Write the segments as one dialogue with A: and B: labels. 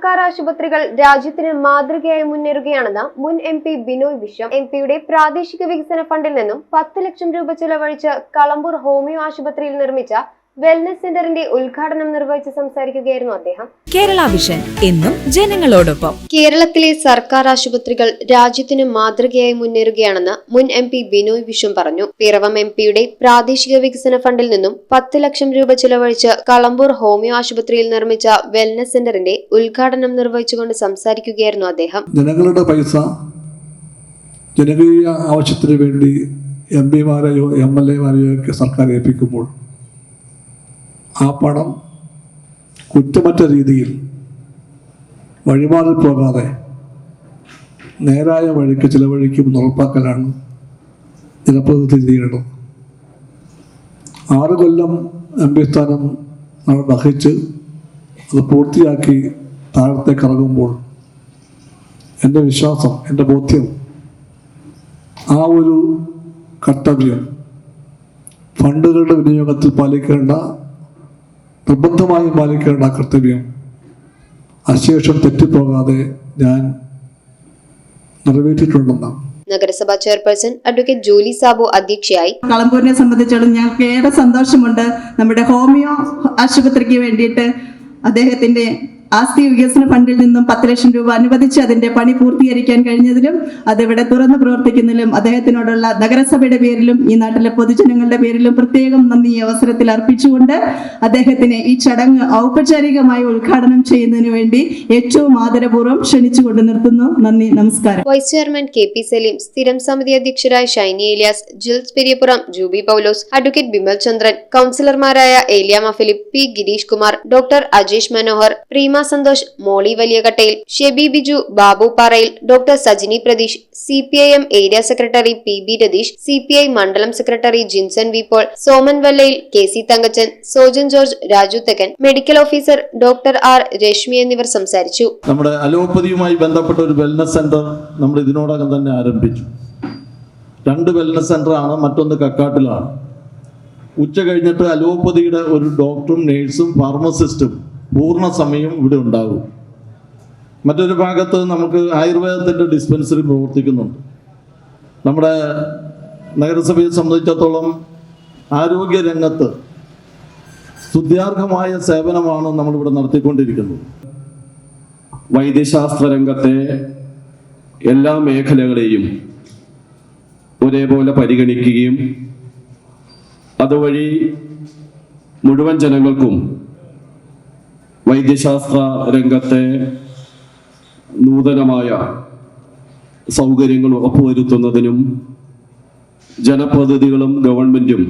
A: സർക്കാർ ആശുപത്രികൾ രാജ്യത്തിന് മാതൃകയായി മുന്നേറുകയാണെന്ന് മുൻ M P Binoy Viswam M പിയുടെ പ്രാദേശിക വികസന ഫണ്ടിൽ നിന്നും പത്ത് ലക്ഷം രൂപ ചെലവഴിച്ച് കളമ്പൂർ ഹോമിയോ ആശുപത്രിയിൽ നിർമ്മിച്ച വെൽനസ് സെന്ററിന്റെ ഉദ്ഘാടനം നിർവഹിച്ച് സംസാരിക്കുകയായിരുന്നു അദ്ദേഹം.
B: കേരള വിഷൻ എന്നും ജനങ്ങളോടൊപ്പം.
A: കേരളത്തിലെ സർക്കാർ ആശുപത്രികൾ രാജ്യത്തിന് മാതൃകയായി മുന്നേറുകയാണെന്ന് മുൻ എം പി ബിനോയ് വിശ്വം പറഞ്ഞു. പിറവം എം പിയുടെ പ്രാദേശിക വികസന ഫണ്ടിൽ നിന്നും പത്ത് ലക്ഷം രൂപ ചിലവഴിച്ച് കളമ്പൂർ ഹോമിയോ ആശുപത്രിയിൽ നിർമ്മിച്ച വെൽനസ് സെന്ററിന്റെ ഉദ്ഘാടനം നിർവഹിച്ചുകൊണ്ട് സംസാരിക്കുകയായിരുന്നു അദ്ദേഹം.
C: ജനങ്ങളുടെ പൈസ ജനകീയ ആവശ്യത്തിന് വേണ്ടി എം പിമാരെയോ എം എൽ എമാരെയോ ഒക്കെ സർക്കാർ ഏൽപ്പിക്കുമ്പോൾ ആ പണം കുറ്റമറ്റ രീതിയിൽ വഴിമാറി പോകാതെ നേരായ വഴിക്ക് ചിലവഴിക്കും ഉറപ്പാക്കലാണ് ജനപ്രതിനിധി ചെയ്യേണ്ടത്. ആറ് കൊല്ലം എം പി സ്ഥാനം നമ്മൾ വഹിച്ച് അത് പൂർത്തിയാക്കി താഴത്തേക്ക് ഇറങ്ങുമ്പോൾ എന്റെ വിശ്വാസം എന്റെ ബോധ്യം ആ ഒരു കർത്തവ്യം ഫണ്ടുകളുടെ വിനിയോഗത്തിൽ പാലിക്കേണ്ട നിർബന്ധമായും പാലിക്കേണ്ട കർത്തവ്യം. അശേഷം തെറ്റിപ്പോകാതെ ഞാൻ നിറവേറ്റിയിട്ടുണ്ടെന്നാണ്
A: നഗരസഭാ ചെയർപേഴ്സൺ അഡ്വക്കേറ്റ് ജോലി സാബു അധ്യക്ഷയായി.
D: കളമ്പൂരിനെ സംബന്ധിച്ചിടത്തോളം ഞങ്ങൾക്ക് ഏറെ സന്തോഷമുണ്ട്. നമ്മുടെ ഹോമിയോ ആശുപത്രിക്ക് വേണ്ടിയിട്ട് അദ്ദേഹത്തിന്റെ ആസ്തി വികസന ഫണ്ടിൽ നിന്നും പത്ത് ലക്ഷം രൂപ അനുവദിച്ച് അതിന്റെ പണി പൂർത്തീകരിക്കാൻ കഴിഞ്ഞതിലും അതിവിടെ തുറന്നു പ്രവർത്തിക്കുന്നതിലും അദ്ദേഹത്തിനോടുള്ള നഗരസഭയുടെ പേരിലും ഈ നാട്ടിലെ പൊതുജനങ്ങളുടെ പേരിലും പ്രത്യേകം നന്ദി ഈ അവസരത്തിൽ അർപ്പിച്ചുകൊണ്ട് അദ്ദേഹത്തിനെ ഈ ചടങ്ങ് ഔപചാരികമായി ഉദ്ഘാടനം ചെയ്യുന്നതിന് വേണ്ടി ഏറ്റവും ആദരപൂർവം ക്ഷണിച്ചുകൊണ്ട് നിർത്തുന്നു. നന്ദി നമസ്കാരം.
A: Vice chairman K P Saleem സ്ഥിരം സമിതി അധ്യക്ഷരായ ഷൈനി ഏലിയാസ് ജിൽസ് പെരിയപുറം ജൂബി പൗലോസ് അഡ്വക്കേറ്റ് ബിമൽ ചന്ദ്രൻ കൗൺസിലർമാരായ Eliyama Philip P Girish Kumar doctor Ajesh Manohar Preema Santhosh Molly Valiyakattayil Shebi Biju Babu Parayil doctor Sajini Pratheesh C P I M area secretary P B Ratheesh C P I മണ്ഡലം secretary Jinson V Paul Soman Vallayil K C Thankachan Sojan George Raju Thekkan medical officer doctor R Reshmi എന്നിവർ സംസാരിച്ചു.
E: നമ്മുടെ അലോപ്പതിയുമായി ബന്ധപ്പെട്ട ഒരു wellness centre നമ്മൾ ഇതിനോടകം തന്നെ ആരംഭിച്ചു. രണ്ട് വെൽനസ് സെന്ററാണ് മറ്റൊന്ന് കക്കാട്ടിലാണ്. ഉച്ച കഴിഞ്ഞിട്ട് അലോപ്പതിയുടെ ഒരു ഡോക്ടറും നേഴ്സും ഫാർമസിസ്റ്റും പൂർണ സമയം ഇവിടെ ഉണ്ടാകും. മറ്റൊരു ഭാഗത്ത് നമുക്ക് ആയുർവേദത്തിന്റെ ഡിസ്പെൻസറി പ്രവർത്തിക്കുന്നുണ്ട്. നമ്മുടെ നഗരസഭയെ സംബന്ധിച്ചിടത്തോളം ആരോഗ്യ രംഗത്ത് സ്തുത്യാർഹമായ സേവനമാണ് നമ്മളിവിടെ നടത്തിക്കൊണ്ടിരിക്കുന്നത്.
F: വൈദ്യശാസ്ത്ര രംഗത്തെ എല്ലാ മേഖലകളെയും ഒരേപോലെ പരിഗണിക്കുകയും അതുവഴി മുഴുവൻ ജനങ്ങൾക്കും വൈദ്യശാസ്ത്ര രംഗത്തെ നൂതനമായ സൗകര്യങ്ങൾ ഉറപ്പുവരുത്തുന്നതിനും ജനപ്രതിനിധികളും ഗവൺമെന്റും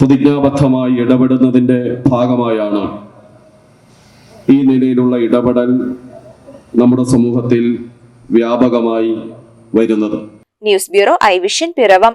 F: പ്രതിജ്ഞാബദ്ധമായി ഇടപെടുന്നതിന്റെ ഭാഗമായാണ് ഈ നിലയിലുള്ള ഇടപെടൽ നമ്മുടെ സമൂഹത്തിൽ വ്യാപകമായി വരുന്നത്.
B: News bureau I vision Piravom.